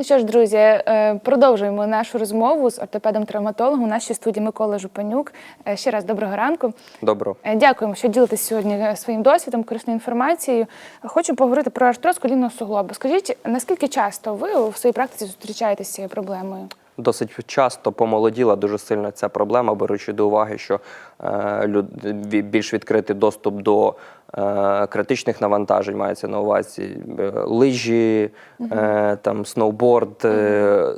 Ну що ж, друзі, е, продовжуємо нашу розмову з ортопедом-травматологом у нашій студії Микола Жупанюк. Е, Ще раз доброго ранку. Добро. Е, Дякуємо, що ділитесь сьогодні своїм досвідом, корисною інформацією. Хочу поговорити про артроз колінного суглобу. Скажіть, наскільки часто ви в своїй практиці зустрічаєтесь з цією проблемою? Досить часто помолоділа дуже сильно ця проблема, беручи до уваги, що е, більш відкритий доступ до е, критичних навантажень мається на увазі е, лижі, е, там сноуборд, е,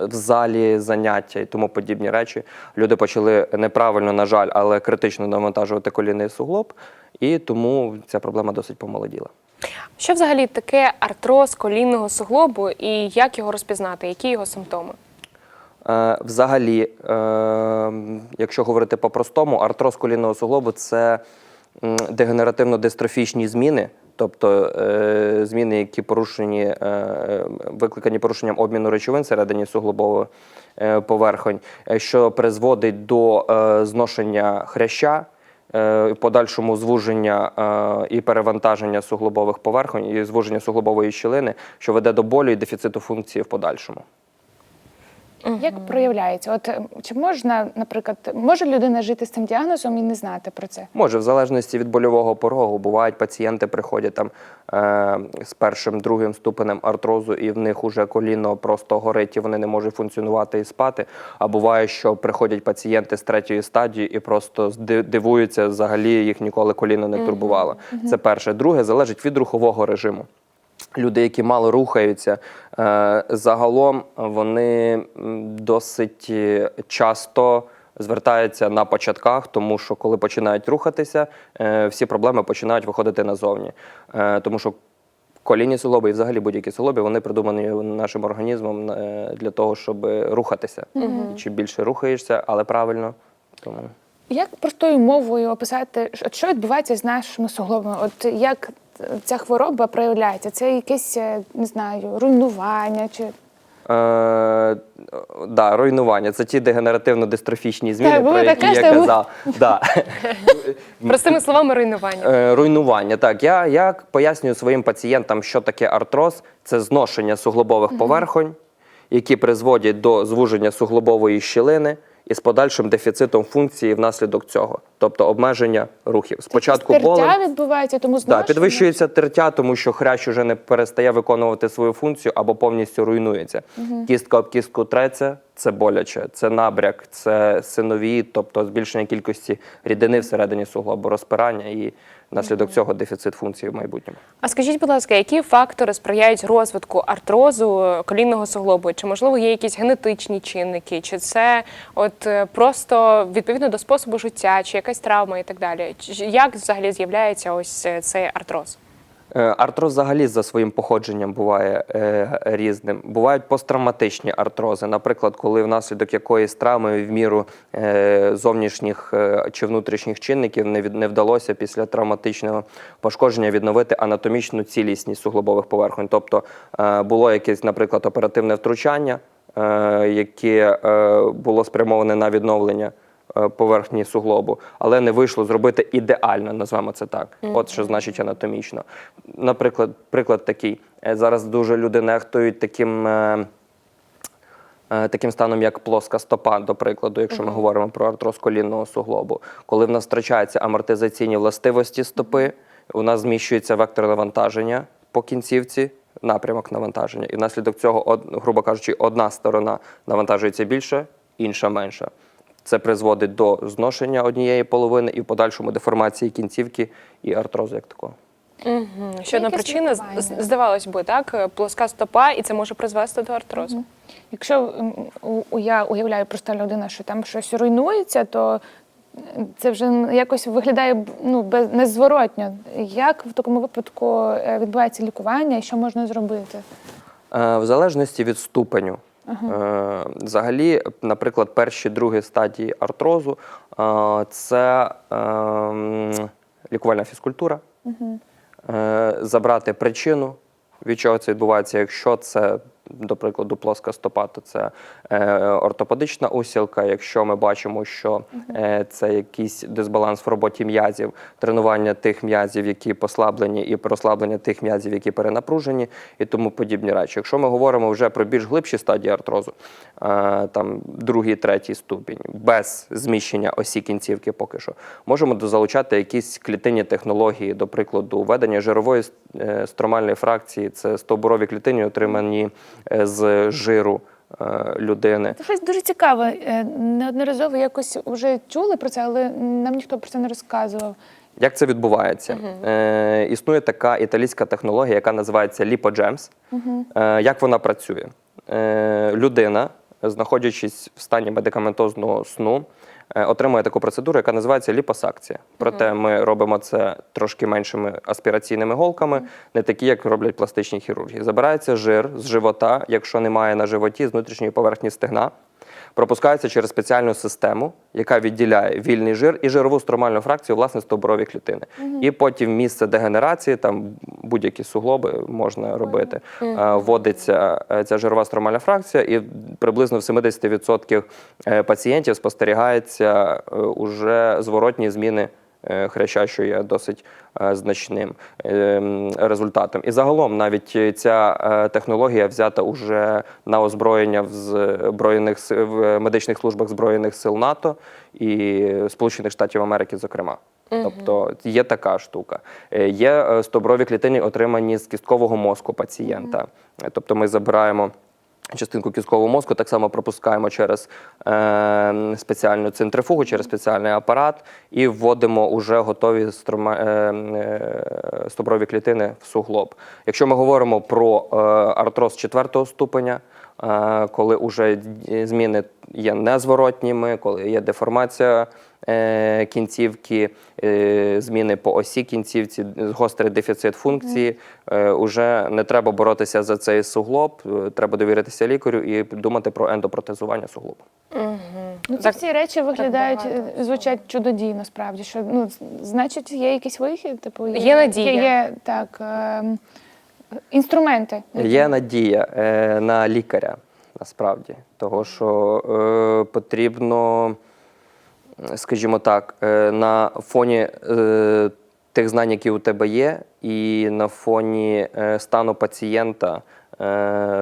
в залі заняття і тому подібні речі. Люди почали неправильно, на жаль, але критично навантажувати колінний суглоб, і тому ця проблема досить помолоділа. Що взагалі таке артроз колінного суглобу і як його розпізнати? Які його симптоми? Е, Взагалі, е, якщо говорити по-простому, артроз колінного суглобу це дегенеративно-дистрофічні зміни, тобто е, зміни, які порушені, викликані порушенням обміну речовин всередині суглобової поверхонь, що призводить до зношення хряща. Подальшому звуження і перевантаження суглобових поверхонь і звуження суглобової щілини, що веде до болю і дефіциту функції в подальшому. Як проявляється? От е, чи можна, наприклад, може людина жити з цим діагнозом і не знати про це? Може, в залежності від больового порогу. Бувають пацієнти приходять там е, з першим, другим ступенем артрозу, і в них уже коліно просто горить, і вони не можуть функціонувати і спати. А буває, що приходять пацієнти з третьої стадії і просто дивуються, взагалі їх ніколи коліно не турбувало. Це перше. Друге залежить від рухового режиму. Люди, які мало рухаються, е, загалом вони досить е, часто звертаються на початках, тому що коли починають рухатися, е, всі проблеми починають виходити назовні. Тому що колінні суглоби і взагалі будь-які суглоби, вони придумані нашим організмом для того, щоб рухатися. І чим більше рухаєшся, але правильно. Тому. Як простою мовою описати, от що відбувається з нашими суглобами? От як ця хвороба проявляється? Це якесь, е, не знаю, руйнування чи Е, да, руйнування. Це ті дегенеративно-дистрофічні зміни, Так, про які я кажете, ви- казав. Да. Простими словами, руйнування. Е, Руйнування. Так, я, я пояснюю своїм пацієнтам, що таке артроз. Це зношення суглобових поверхонь, які призводять до звуження суглобової щілини і з подальшим дефіцитом функції внаслідок цього, тобто обмеження рухів. Спочатку тертя болем. відбувається, тому Да, підвищується тертя, тому що хрящ уже не перестає виконувати свою функцію або повністю руйнується. Кістка об кістку треться, це боляче, це набряк, це синові, тобто збільшення кількості рідини всередині суглобу, розпирання і внаслідок цього дефіцит функції в майбутньому. А скажіть, будь ласка, які фактори сприяють розвитку артрозу е, колінного суглобу? Чи можливо є якісь генетичні чинники, чи це от е, просто відповідно до способу життя, чи якась травма і так далі? Як взагалі з'являється ось е, цей артроз? Е, Артроз взагалі за своїм походженням буває е, різним. Бувають посттравматичні артрози, наприклад, коли внаслідок якоїсь травми в міру е, зовнішніх е, чи внутрішніх чинників не, від, не вдалося після травматичного пошкодження відновити анатомічну цілісність суглобових поверхонь. Тобто е, було якесь, наприклад, оперативне втручання, е, яке е, було спрямоване на відновлення поверхні суглобу, але не вийшло зробити ідеально, назвемо це так. От що значить анатомічно. Наприклад, приклад такий. Е, Зараз дуже люди нехтують таким. е, е, Таким станом, як плоска стопа, до прикладу, якщо ми говоримо про артроз колінного суглобу, коли в нас втрачаються амортизаційні властивості стопи, у нас зміщується вектор навантаження по кінцівці, напрямок навантаження, і внаслідок цього, грубо кажучи, одна сторона навантажується більше, інша менша. Це призводить до зношення однієї половини і в подальшому деформації кінцівки і артрозу як такого. Мгм. Ще одна причина, здавалось би, так, плоска стопа, і це може призвести до артрозу. Якщо у- у- я уявляю просто людина, що там щось руйнується, то це вже якось виглядає ну, без, незворотньо. Як в такому випадку е, відбувається лікування і що можна зробити? Е, В залежності від ступеню. Е, Взагалі, наприклад, перші другі стадії артрозу е, це е, лікувальна фізкультура, Е, забрати причину, від чого це відбувається. Якщо це до прикладу, плоска стопа, то це е, ортопедична усілка. Якщо ми бачимо, що е, це якийсь дисбаланс в роботі м'язів, тренування тих м'язів, які послаблені, і розслаблення тих м'язів, які перенапружені, і тому подібні речі. Якщо ми говоримо вже про більш глибші стадії артрозу, е, там другий, третій ступінь, без зміщення осі кінцівки поки що, можемо залучати якісь клітинні технології, до прикладу, введення жирової стромальної фракції, це стовбурові клітини, отримані з жиру е, людини. Це щось дуже цікаве. Е, Неодноразово якось вже чули про це, але нам ніхто про це не розказував. Як це відбувається? Е, існує така італійська технологія, яка називається LipoGems. Е, як вона працює? Е, людина, знаходячись в стані медикаментозного сну, е, отримує таку процедуру, яка називається ліпосакція. Проте ми робимо це трошки меншими аспіраційними голками, не такі, як роблять пластичні хірурги. Забирається жир з живота, якщо немає на животі, з внутрішньої поверхні стегна. Пропускається через спеціальну систему, яка відділяє вільний жир і жирову стромальну фракцію, власне, стоборові клітини. І потім місце дегенерації, там будь-які суглоби можна робити. Угу. Вводиться е, ця жирова стромальна фракція, і приблизно в 70% е, пацієнтів спостерігається уже зворотні зміни е, хряща, що є досить е, значним е, результатом. І загалом навіть ця технологія взята уже на озброєння в збройних в медичних службах збройних сил НАТО і Сполучених Штатів Америки, зокрема. Тобто є така штука. Є стоброві клітини, отримані з кісткового мозку пацієнта. Е, Тобто ми забираємо частинку кісткового мозку, так само пропускаємо через е, спеціальну центрифугу, через спеціальний апарат і вводимо уже готові строма, е, е, клітини в суглоб. Якщо ми говоримо про е, артроз четвертого ступеня, коли вже зміни є незворотніми, коли є деформація кінцівки, е, зміни по осі кінцівці, гострий дефіцит функції, е, уже не треба боротися за цей суглоб, е, треба довіритися лікарю і думати про ендопротезування суглобу. Ну, ці Так- всі речі виглядають, багато. е, звучать чудодійно, справді. Що, ну, значить, є якийсь вихід? Типу, Є надія. Є, є так, е, інструменти. Є надія е, на лікаря насправді, того що е, потрібно, скажімо так, е, на фоні е, тих знань, які у тебе є, і на фоні е, стану пацієнта,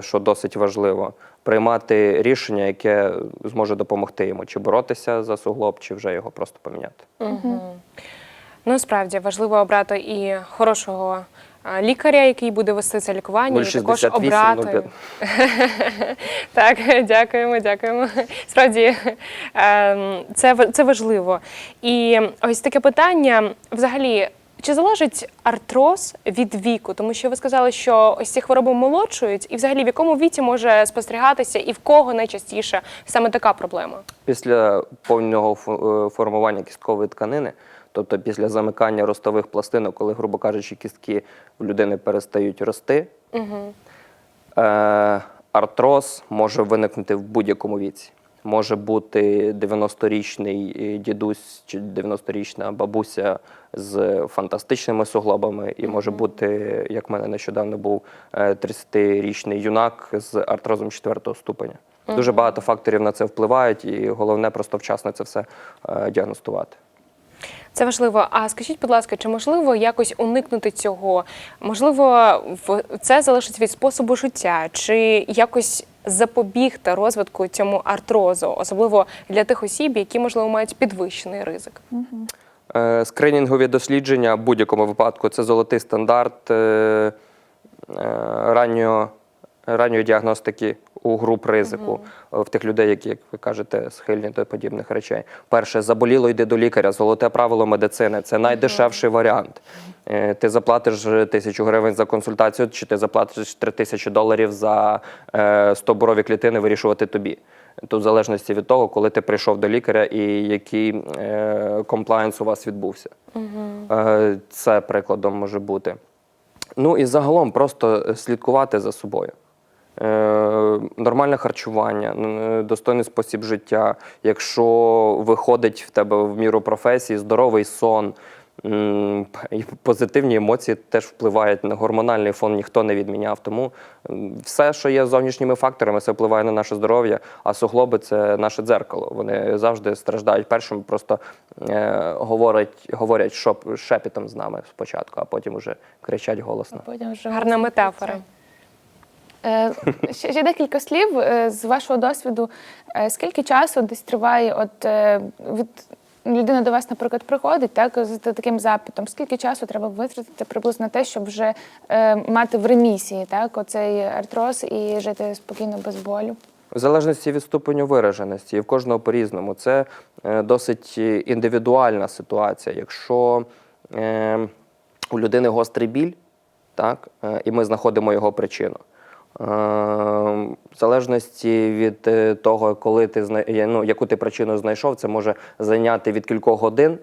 що досить важливо, приймати рішення, яке зможе допомогти йому, чи боротися за суглоб, чи вже його просто поміняти. Ну, справді важливо обрати і хорошого лікаря, який буде вести це лікування, і також 068, обрати. Так, дякуємо, дякуємо. Справді ем, це, це важливо. І ось таке питання: взагалі, чи залежить артроз від віку? Тому що ви сказали, що ось ці хвороби молодшують, і взагалі в якому віці може спостерігатися, і в кого найчастіше саме така проблема? Після повного е, формування кісткової тканини, тобто після замикання ростових пластинок, коли, грубо кажучи, кістки в людини перестають рости, е, артроз може виникнути в будь-якому віці. Може бути 90-річний дідусь чи 90-річна бабуся з фантастичними суглобами, і може бути, як в мене нещодавно був е, 30-річний юнак з артрозом 4 ступеня. Дуже багато факторів на це впливають, і головне просто вчасно це все е, діагностувати. Це важливо. А скажіть, будь ласка, чи можливо якось уникнути цього? Можливо, в- це залежить від способу життя, чи якось запобігти розвитку цьому артрозу, особливо для тих осіб, які можливо мають підвищений ризик? Е, Скринінгові дослідження в будь-якому випадку це золотий стандарт е, е, ранньої, ранньої діагностики у груп ризику е, в тих людей, які, як ви кажете, схильні до подібних речей. Перше, заболіло, йди до лікаря. Золоте правило медицини це найдешевший варіант. Е, Ти заплатиш тисячу гривень за консультацію, чи ти заплатиш три тисячі доларів за е, стоборові клітини вирішувати тобі. Тут в залежності від того, коли ти прийшов до лікаря і який е, комплаєнс у вас відбувся. Е, це прикладом може бути. Ну і загалом просто слідкувати за собою. Е, нормальне харчування, н- достойний спосіб життя. Якщо виходить в тебе в міру професії, здоровий сон, Позитивні емоції теж впливають на гормональний фон, ніхто не відміняв. Тому все, що є зовнішніми факторами, це впливає на наше здоров'я. А суглоби це наше дзеркало. Вони завжди страждають першим, просто е, говорять, говорять шепітом з нами спочатку, а потім вже кричать голосно. Потім вже Гарна метафора. Е, Ще, ще декілька слів е, з вашого досвіду. Е, Скільки часу десь триває, от від людина до вас, наприклад, приходить так з таким запитом? Скільки часу треба витратити приблизно на те, щоб вже мати в ремісії так, оцей артроз і жити спокійно без болю? В залежності від ступеню вираженості, і в кожного по-різному. Це е, досить індивідуальна ситуація. Якщо у людини гострий біль, так, і ми знаходимо його причину. Е, в залежності від е, того, коли ти зна... ну, яку ти причину знайшов, це може зайняти від кількох годин,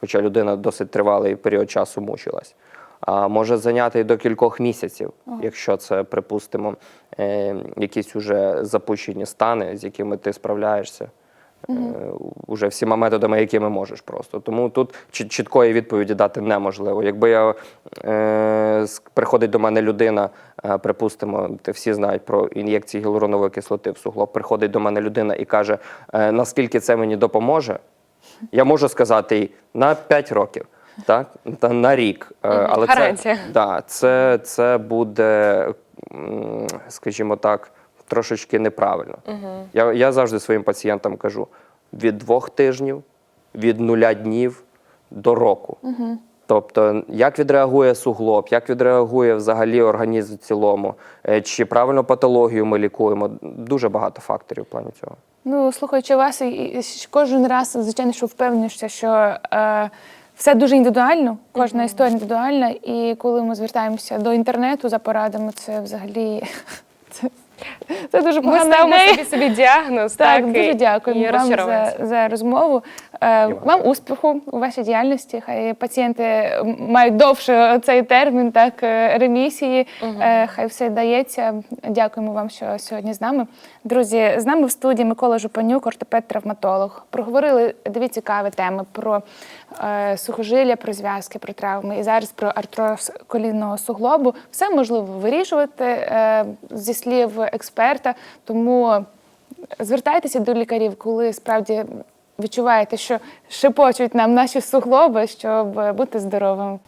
хоча людина досить тривалий період часу мучилась. А може зайняти і до кількох місяців, якщо це, припустимо, е, якісь уже запущені стани, з якими ти справляєшся. е, Уже всіма методами, якими можеш просто. Тому тут чіткої відповіді дати неможливо. Якби я е, приходить до мене людина, припустимо, ти всі знають про ін'єкції гіалуронової кислоти в суглоб. Приходить до мене людина і каже, е, наскільки це мені допоможе, я можу сказати їй на 5 років, так? Та на рік. Е, Але Гарантія. Це, да, це, це буде, скажімо так, трошечки неправильно. Я, я завжди своїм пацієнтам кажу: від двох тижнів, від нуля днів до року. Тобто, як відреагує суглоб, як відреагує взагалі організм в цілому, е, чи правильно патологію ми лікуємо. Дуже багато факторів в плані цього. Ну, слухаючи вас, кожен раз, звичайно, що впевнишся, що е, все дуже індивідуально, кожна історія індивідуальна. І коли ми звертаємося до інтернету за порадами, це взагалі це, це дуже Ми погана ставимо ідея. собі собі діагноз, Так, так, дуже дякуємо вам за, за розмову. Е, вам успіху у вашій діяльності. Хай пацієнти мають довше цей термін, так е, ремісії. Е, хай все дається. Дякуємо вам, що сьогодні з нами. Друзі, з нами в студії Микола Жупанюк, ортопед-травматолог. Проговорили дві цікаві теми про сухожилля, про зв'язки, про травми і зараз про артроз колінного суглобу. Все можливо вирішувати е, зі слів експерта. Тому звертайтеся до лікарів, коли справді відчуваєте, що шепочуть нам наші суглоби, щоб бути здоровими.